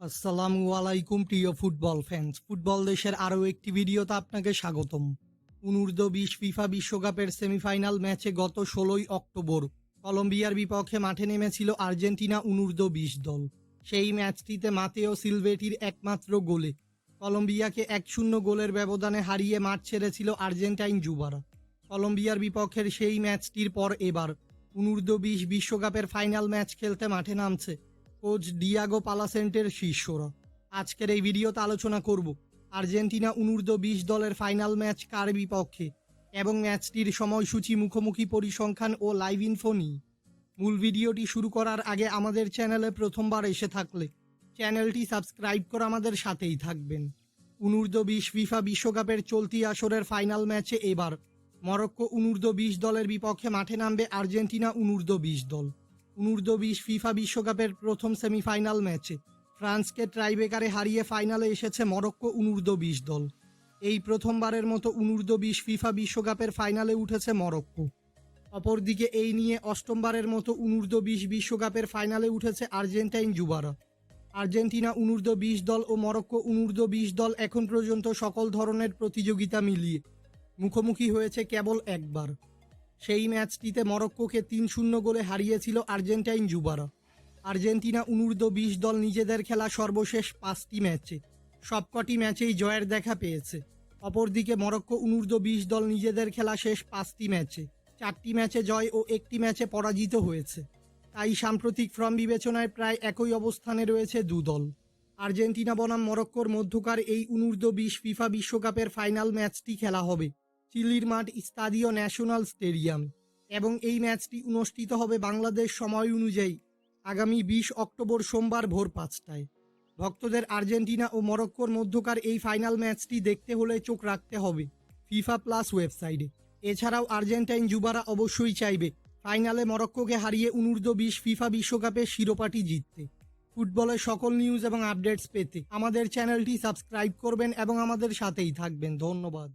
আসসালামু আলাইকুম, প্রিয় ফুটবল ফ্যান্স ফুটবল দেশের আরও একটি ভিডিওতে আপনাকে স্বাগতম। অনূর্ধ্ব বিশ ফিফা বিশ্বকাপের সেমিফাইনাল ম্যাচে গত ষোলোই অক্টোবর কলম্বিয়ার বিপক্ষে মাঠে নেমেছিল আর্জেন্টিনা অনূর্ধ্ব বিশ দল। সেই ম্যাচটিতে মাতেও সিলভেটির একমাত্র গোলে। কলম্বিয়াকে এক শূন্য গোলের ব্যবধানে হারিয়ে মাঠ ছেড়েছিল আর্জেন্টাইন যুবারা। কলম্বিয়ার বিপক্ষের সেই ম্যাচটির পর এবার অনূর্ধ্ব বিশ বিশ্বকাপের ফাইনাল ম্যাচ খেলতে মাঠে নামছে কোচ ডিয়াগো পালাসেন্টের শিষ্যরা। আজকের এই ভিডিওতে আলোচনা করব আর্জেন্টিনা অনূর্ধ্ব বিশ দলের ফাইনাল ম্যাচ কার বিপক্ষে এবং ম্যাচটির সময়সূচি মুখোমুখি পরিসংখ্যান ও লাইভ ইনফো নিয়ে। মূল ভিডিওটি শুরু করার আগে আমাদের চ্যানেলে প্রথমবার এসে থাকলে চ্যানেলটি সাবস্ক্রাইব করে আমাদের সাথেই থাকবেন। অনূর্ধ্ব বিশ ফিফা বিশ্বকাপের চলতি আসরের ফাইনাল ম্যাচে এবার মরক্কো অনূর্ধ্ব বিশ দলের বিপক্ষে মাঠে নামবে আর্জেন্টিনা অনূর্ধ্ব বিশ দল। অনূর্ধ্ব বিশ ফিফা বিশ্বকাপের প্রথম সেমিফাইনাল ম্যাচে ফ্রান্সকে ট্রাইবেকারে হারিয়ে ফাইনালে এসেছে মরক্কো অনূর্ধ্ব বিশ দল। এই প্রথমবারের মতো অনূর্ধ্ব বিশ ফিফা বিশ্বকাপের ফাইনালে উঠেছে মরক্কো। অপরদিকে এই নিয়ে অষ্টমবারের মতো অনূর্ধ্ব বিশ বিশ্বকাপের ফাইনালে উঠেছে আর্জেন্টাইন যুবারা। আর্জেন্টিনা অনূর্ধ্ব বিশ দল ও মরক্কো অনূর্ধ্ব বিশ দল এখন পর্যন্ত সকল ধরনের প্রতিযোগিতা মিলিয়ে মুখোমুখি হয়েছে কেবল একবার। সেই ম্যাচটিতে মরক্কোকে তিন শূন্য গোলে হারিয়েছিল আর্জেন্টাইন যুবারা। আর্জেন্টিনা অনূর্ধ্ব বিশ দল নিজেদের খেলা সর্বশেষ পাঁচটি ম্যাচে, সবকটি ম্যাচেই জয়ের দেখা পেয়েছে। অপরদিকে মরক্কো অনূর্ধ্ব বিশ দল নিজেদের খেলা শেষ পাঁচটি ম্যাচে, চারটি ম্যাচে জয় ও একটি ম্যাচে পরাজিত হয়েছে। তাই সাম্প্রতিক ফর্ম বিবেচনায় প্রায় একই অবস্থানে রয়েছে দু দল। আর্জেন্টিনা বনাম মরক্কোর মধ্যকার এই অনূর্ধ্ব বিশ ফিফা বিশ্বকাপের ফাইনাল ম্যাচটি খেলা হবে। চিলির মাঠ স্তাদিও ন্যাশনাল স্টেডিয়াম এবং এই ম্যাচটি অনুষ্ঠিত হবে বাংলাদেশ সময় অনুযায়ী আগামী বিশ অক্টোবর সোমবার ভোর পাঁচটায়। ভক্তদের আর্জেন্টিনা ও মরক্কোর মধ্যকার এই ফাইনাল ম্যাচটি দেখতে হলে চোখ রাখতে হবে ফিফা প্লাস ওয়েবসাইটে। এছাড়াও আর্জেন্টাইন যুবারা অবশ্যই চাইবে ফাইনালে মরক্কোকে হারিয়ে অনূর্ধ্ব বিশ ফিফা বিশ্বকাপের শিরোপাটি জিততে। ফুটবলের সকল নিউজ এবং আপডেটস পেতে আমাদের চ্যানেলটি সাবস্ক্রাইব করবেন এবং আমাদের সাথেই থাকবেন। ধন্যবাদ।